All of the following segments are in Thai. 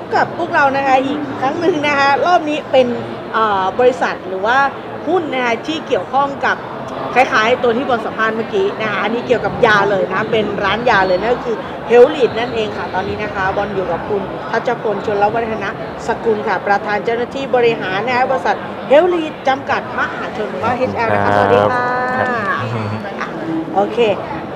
บกับพวกเรานะคะอีกครั้งหนึ่งนะคะรอบนี้เป็นเอ่อบริษัทหรือว่าหุ้นนะคะที่เกี่ยวข้องกับคล้ายๆ ตัวที่บอลสัมภาษณ์เมื่อกี้นะคะอันนี้เกี่ยวกับยาเลยนะเป็นร้านยาเลยนั่นก็คือเฮลลีดนั่นเองค่ะ ตอนนี้นะคะบอลอยู่กับคุณทัชพลชนลวัฒนะสกุลค่ะ ประธานเจ้าหน้าที่บริหารนะคะบริษัทเฮลลีดจำกัดมหาชนหรือว่า HR นะคะสวัสดีค่ะครับอะโอเค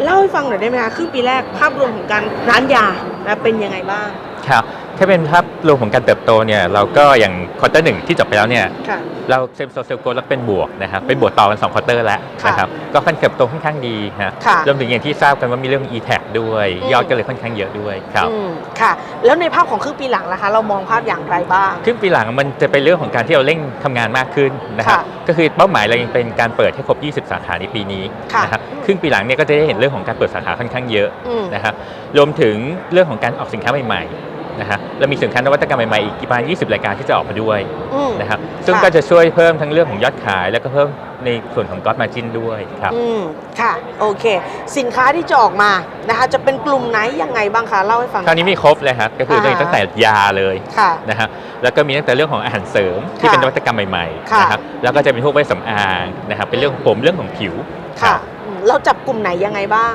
เล่าให้ฟังหน่อยได้ไหมคะครึ่งปีแรกภาพรวมของการร้านยานะเป็นยังไงบ้างครับ ถ้าเป็นภาพรวมของการเติบโตเนี่ยเราก็อย่างควอเตอร์หนึ่งที่จบไปแล้วเนี่ยค่ะ เราเซมโซเซลโกแล้วเป็นบวกนะครับเป็นบวกต่อกัน2ควอเตอร์แล้วค่ะนะครับก็ค่อนเติบโตค่อนข้างดีฮะค่ะรวมถึงอย่างที่ทราบกันว่ามีเรื่อง e t a g ด้วยอืม ยอดก็เลยค่อนข้างเยอะด้วยครับ อืมค่ะ แล้วในภาพของครึ่งปีหลังล่ะคะ เรามองภาพอย่างไรบ้าง ครึ่งปีหลังมันจะเป็นเรื่องของการที่เราเร่งทำงานมากขึ้นนะครับค่ะก็คือเป้าหมายเรายังเป็นการเปิดให้ครบ 20 สาขาในปีนี้ค่ะนะครับครึ่งปีหลังเนี่ยก็จะได้เห็นเรื่องของการเปิดสาขาค่อนข้างเยอะอืม นะครับรวมถึงเรื่องของการออกสินค้าใหม่ๆ นะฮะแล้วมีสินค้านวัตกรรมใหม่ๆ อีกประมาณ 20 รายการที่จะออกมาด้วยอืม นะครับซึ่งค่ะ ก็จะช่วยเพิ่มทั้งเรื่องของยอดขาย แล้วก็เพิ่มในส่วนของก๊อตมาจินด้วยครับ อืมค่ะ โอเค สินค้าที่จะออกมานะคะ จะเป็นกลุ่มไหนยังไงบ้างคะเล่าให้ฟัง คราวนี้มีครบเลยครับก็คืออ่า ตั้งแต่ยาเลยค่ะ นะฮะแล้วก็มีตั้งแต่เรื่องของอาหารเสริมที่ค่ะเป็นนวัตกรรมใหม่ค่ะ ๆนะครับแล้วก็จะเป็นพวกเวชสำอางนะครับเป็นเรื่องของผมเรื่องของผิวค่ะรับ อืมเราจับกลุ่มไหนยังไงบ้าง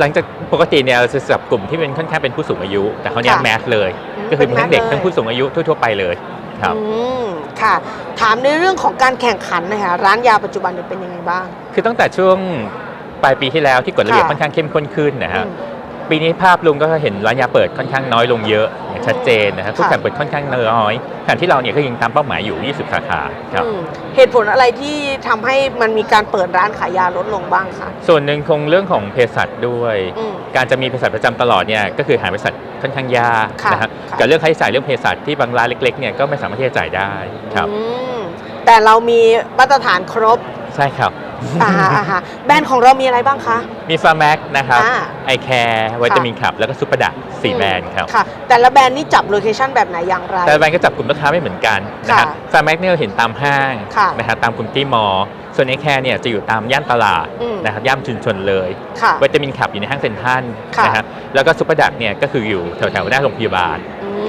หลังจากปกติเนี่ยเราจะจับกลุ่มที่เป็นค่อนข้างเป็นผู้สูงอายุ แต่เขาวเนี้ค่ะแมสเลย อืมก็คือเป็นทั้งเด็ก mass เลย ทั้งผู้สูงอายุทั่วๆไปเลยครับ อืมค่ะ ถามในเรื่องของการแข่งขันนะคะร้านยาปัจจุบันเนี่ยเป็นยังไงบ้าง คือตั้งแต่ช่วงปลายปีที่แล้วที่กฎระเบียบค่ะ ค่อนข้างเข้มข้นขึ้นนะฮะอืม ปีนี้ภาพลุงก็เห็นร้านยาเปิดค่อนข้างน้อยลงเยอะอย่าง ชัดเจนนะครับค่ะทุกแห่งเปิดค่อนข้างน้อยขณะที่เราเนี่ยก็ยังตามเป้าหมายอยู่ 20 สาขาครับอืมเหตุผลอะไรที่ทำให้มันมีการเปิดร้านขายยาลดลงบ้างคะส่วนหนึ่งคงเรื่องของเภสัชด้วยอืมการจะมีเภสัชประจำตลอดเนี่ยก็คือหาเภสัชค่อนข้างยากค่ะนะฮะค่ะกับเรื่องค่าใช้จ่ายเรื่องเภสัชที่บางร้านเล็กๆเนี่ยก็ไม่สามารถที่จะจ่ายได้ครับอืมแต่เรามีมาตรฐานครบ ใช่ครับ อ่าฮะอ่าฮะแบรนด์ของเรามีอะไรบ้างคะ มีฟาร์แม็กนะครับอ่า ไอแคร์วิตามินขับ แล้วก็ซุปเปอร์ดักสี่แบรนด์ครับ ค่ะ แต่ละแบรนด์นี่จับโลเคชันแบบไหนอย่างไร แต่ละแบรนด์ก็จับกลุ่มลูกค้าไม่เหมือนกันนะครัค่ะฟาร์แม็กเนี่ยเราเห็นตามห้างค่ะนะครับตามกลุ่มที่มอลล์ส่วนไอแคร์เนี่ยจะอยู่ตามย่านตลาดอืม นะครับย่านชุมชนเลยค่ะ วิตามินขับอยู่ในห้างเซ็นทรัลค่ะ นะครับแล้วก็ซุปเปอร์ดักเนี่ยก็คืออยู่แถวๆหน้าโรงพยาบาล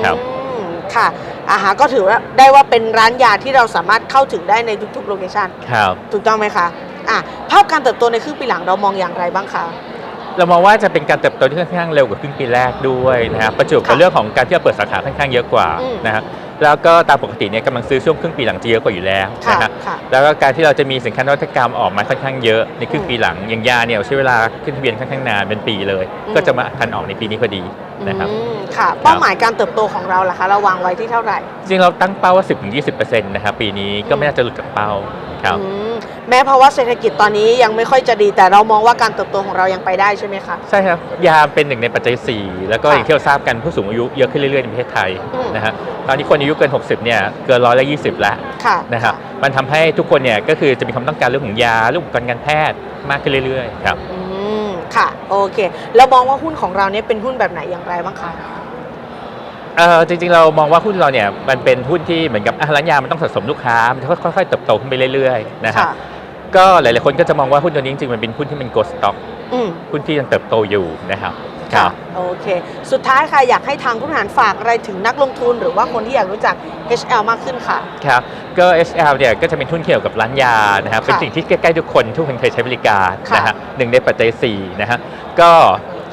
ครับ อืมค่ะ อาหารก็ถือว่าได้ว่าเป็นร้านยาที่เราสามารถเข้าถึงได้ในทุกๆโลเคชันครับถูกต้องไหมคะอะภาพการเติบโตในครึ่งปีหลังเรามองอย่างไรบ้างคะ เรามองว่าจะเป็นการเติบโตที่ค่อนข้างเร็วกว่าครึ่งปีแรกด้วยนะครับประจวบกับค่ะเรื่องของการที่เราเปิดสาขาค่อนข้างเยอะกว่าอืม นะครับ แล้วก็ตามปกติเนี่ยกำลังซื้อช่วงครึ่งปีหลังจะเยอะกว่าอยู่แล้วค่ะนะครับค่ะ แล้วก็การที่เราจะมีสินค้านวัตกรรมออกมาค่อนข้างเยอะในครึ่งปีหลังอย่างยาเนี่ยใช้เวลาขึ้นทะเบียนค่อนข้างนานเป็นปีเลย อืม ก็จะมาทันออกในปีนี้พอดีนะครับ อืมค่ะ เป้าหมายการเติบโตของเราล่ะคะ เราวางไว้ที่เท่าไหร่ จริงๆเราตั้งเป้าว่า 10-20%นะครับปีนี้ก็ไม่น่าจะหลุดจากเป้า ครับ อืมแม้ภาวะเศรษฐกิจตอนนี้ยังไม่ค่อยจะดี แต่เรามองว่าการเติบโตของเรายังไปได้ใช่ไหมคะ ใช่ครับ ยาเป็นหนึ่งในปัจจัย 4 แล้วก็ค่ะอย่างที่เราทราบกันผู้สูงอายุเยอะขึ้นเรื่อยๆในประเทศไทยอืม นะฮะตอนนี้คนอายุเกิน 60เนี่ยเกินร้อยละ20แล้วค่ะ นะครับมันทำให้ทุกคนเนี่ยก็คือจะมีความต้องการเรื่องของยาเรื่องอุปกรณ์การแพทย์มากขึ้นเรื่อยๆครับ อืม ค่ะ โอเค แล้วมองว่าหุ้นของเราเนี่ยเป็นหุ้นแบบไหนอย่างไรบ้างคะ เออจริงๆเรามองว่าหุ้นเราเนี่ยมันเป็นหุ้นที่เหมือนกับอะร้านยามันต้องสะสมลูกค้ามันค่อยๆเติบโตขึ้นไปเรื่อยๆนะฮะค่ะก็หลายๆคนก็จะมองว่าหุ้นตัวนี้จริงๆมันเป็นหุ้นที่เป็นโกลด์สต็อกอืมหุ้นที่ยังเติบโตอยู่นะครับค่ะ โอเค สุดท้ายค่ะอยากให้ทางผู้บริหารฝากอะไรถึงนักลงทุนหรือว่าคนที่อยากรู้จัก HL มากขึ้นค่ะ ครับก็ SL เนี่ยก็จะเป็นหุ้นเกี่ยวกับร้านยานะครับค่ะเป็นสิ่งที่ใกล้ๆทุกคนทุกคนเคยใช้บริการค่ะนะฮะหนึ่งในปัจจัย4นะฮะก็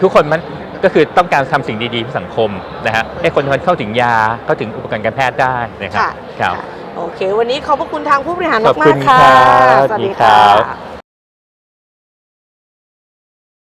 ทุกคนมัน ก็คือต้องการทำสิ่งดีๆเพื่อสังคมนะฮะให้คนทุกคนเข้าถึงยาเข้าถึงอุปกรณ์การแพทย์ได้นะครับค่ะครับค่ะโอเค วันนี้ขอบพระคุณทางผู้บริหารขอบมาคุกณๆค่ะครับสวัสดีสวัสดีครัค่ะบ